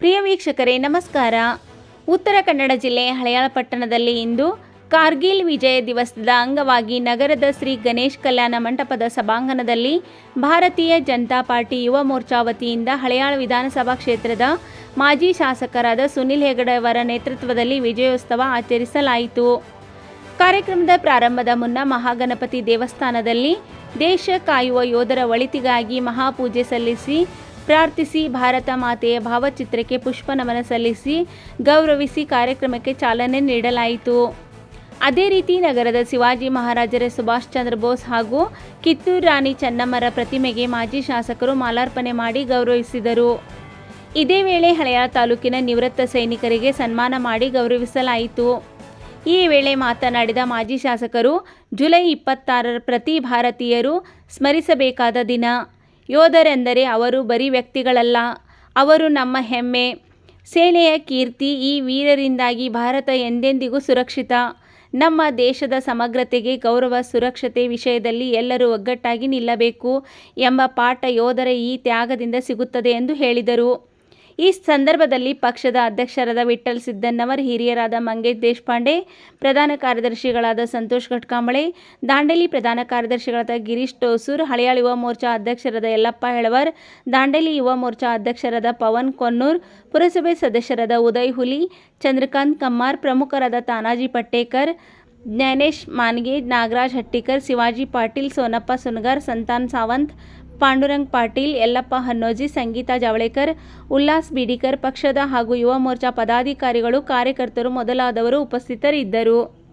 ಪ್ರಿಯ ವೀಕ್ಷಕರೇ, ನಮಸ್ಕಾರ. ಉತ್ತರ ಕನ್ನಡ ಜಿಲ್ಲೆ ಹಳೆಯಾಳ ಪಟ್ಟಣದಲ್ಲಿ ಇಂದು ಕಾರ್ಗಿಲ್ ವಿಜಯ ದಿವಸದ ಅಂಗವಾಗಿ ನಗರದ ಶ್ರೀ ಗಣೇಶ್ ಕಲ್ಯಾಣ ಮಂಟಪದ ಸಭಾಂಗಣದಲ್ಲಿ ಭಾರತೀಯ ಜನತಾ ಪಾರ್ಟಿ ಯುವ ಮೋರ್ಚಾ ವತಿಯಿಂದ ಹಳೆಯಾಳ ವಿಧಾನಸಭಾ ಕ್ಷೇತ್ರದ ಮಾಜಿ ಶಾಸಕರಾದ ಸುನಿಲ್ ಹೆಗಡೆ ಅವರ ನೇತೃತ್ವದಲ್ಲಿ ವಿಜಯೋತ್ಸವ ಆಚರಿಸಲಾಯಿತು. ಕಾರ್ಯಕ್ರಮದ ಪ್ರಾರಂಭದ ಮುನ್ನ ಮಹಾಗಣಪತಿ ದೇವಸ್ಥಾನದಲ್ಲಿ ದೇಶ ಕಾಯುವ ಯೋಧರ ಒಳಿತಿಗಾಗಿ ಮಹಾಪೂಜೆ ಸಲ್ಲಿಸಿ ಪ್ರಾರ್ಥಿಸಿ ಭಾರತ ಮಾತೆಯ ಭಾವಚಿತ್ರಕ್ಕೆ ಪುಷ್ಪ ನಮನ ಸಲ್ಲಿಸಿ ಗೌರವಿಸಿ ಕಾರ್ಯಕ್ರಮಕ್ಕೆ ಚಾಲನೆ ನೀಡಲಾಯಿತು. ಅದೇ ರೀತಿ ನಗರದ ಶಿವಾಜಿ ಮಹಾರಾಜರ ಸುಭಾಷ್ ಚಂದ್ರ ಬೋಸ್ ಹಾಗೂ ಕಿತ್ತೂರು ರಾಣಿ ಚೆನ್ನಮ್ಮರ ಪ್ರತಿಮೆಗೆ ಮಾಜಿ ಶಾಸಕರು ಮಾಲಾರ್ಪಣೆ ಮಾಡಿ ಗೌರವಿಸಿದರು. ಇದೇ ವೇಳೆ ಹಳೆಯ ತಾಲೂಕಿನ ನಿವೃತ್ತ ಸೈನಿಕರಿಗೆ ಸನ್ಮಾನ ಮಾಡಿ ಗೌರವಿಸಲಾಯಿತು. ಈ ವೇಳೆ ಮಾತನಾಡಿದ ಮಾಜಿ ಶಾಸಕರು, ಜುಲೈ ಇಪ್ಪತ್ತಾರರ ಪ್ರತಿ ಭಾರತೀಯರು ಸ್ಮರಿಸಬೇಕಾದ ದಿನ. ಯೋಧರೆಂದರೆ ಅವರು ಬರೀ ವ್ಯಕ್ತಿಗಳಲ್ಲ. ಅವರು ನಮ್ಮ ಹೆಮ್ಮೆ. ಸೇನೆಯ ಕೀರ್ತಿ ಈ ವೀರರಿಂದಾಗಿ ಭಾರತ ಎಂದೆಂದಿಗೂ ಸುರಕ್ಷಿತ. ನಮ್ಮ ದೇಶದ ಸಮಗ್ರತೆಗೆ ಗೌರವ, ಸುರಕ್ಷತೆ ವಿಷಯದಲ್ಲಿ ಎಲ್ಲರೂ ಒಗ್ಗಟ್ಟಾಗಿ ನಿಲ್ಲಬೇಕು ಎಂಬ ಪಾಠ ಯೋಧರ ಈ ತ್ಯಾಗದಿಂದ ಸಿಗುತ್ತದೆ ಎಂದು ಹೇಳಿದರು. ಈ ಸಂದರ್ಭದಲ್ಲಿ ಪಕ್ಷದ ಅಧ್ಯಕ್ಷರಾದ ವಿಠಲ್ ಸಿದ್ದನ್ನವರ್ ಹಿರಿಯರಾದ ಮಂಗೇಶ್ ದೇಶಪಾಂಡೆ, ಪ್ರಧಾನ ಕಾರ್ಯದರ್ಶಿಗಳಾದ ಸಂತೋಷ್ ಘಟ್ಕಾಂಬಳೆ, ದಾಂಡೇಲಿ ಪ್ರಧಾನ ಕಾರ್ಯದರ್ಶಿಗಳಾದ ಗಿರೀಶ್ ಟೋಸೂರ್ ಹಳೆಯಾಳ ಯುವ ಮೋರ್ಚಾ ಅಧ್ಯಕ್ಷರಾದ ಯಲ್ಲಪ್ಪ ಹೆಳವರ್, ದಾಂಡೇಲಿ ಯುವ ಮೋರ್ಚಾ ಅಧ್ಯಕ್ಷರಾದ ಪವನ್ ಕೊನ್ನೂರ್, ಪುರಸಭೆ ಸದಸ್ಯರಾದ ಉದಯ್ ಹುಲಿ, ಚಂದ್ರಕಾಂತ್ ಕಮ್ಮಾರ್, ಪ್ರಮುಖರಾದ ತಾನಾಜಿ ಪಟ್ಟೇಕರ್, ಜ್ಞಾನೇಶ್ ಮಾನ್ಗೆ, ನಾಗರಾಜ್ ಹಟ್ಟಿಕರ್, ಶಿವಾಜಿ ಪಾಟೀಲ್, ಸೋನಪ್ಪ ಸುನಗರ್, ಸಂತಾನ್ ಸಾವಂತ್ ಪಾಂಡುರಂಗ್ ಪಾಟೀಲ್, ಯಲ್ಲಪ್ಪ ಹನ್ನೋಜಿ, ಸಂಗೀತಾ ಜಾವಳೇಕರ್, ಉಲ್ಲಾಸ್ ಬಿಡಿಕರ್ ಪಕ್ಷದ ಹಾಗೂ ಯುವ ಮೋರ್ಚಾ ಪದಾಧಿಕಾರಿಗಳು, ಕಾರ್ಯಕರ್ತರು ಮೊದಲಾದವರು ಉಪಸ್ಥಿತರಿದ್ದರು.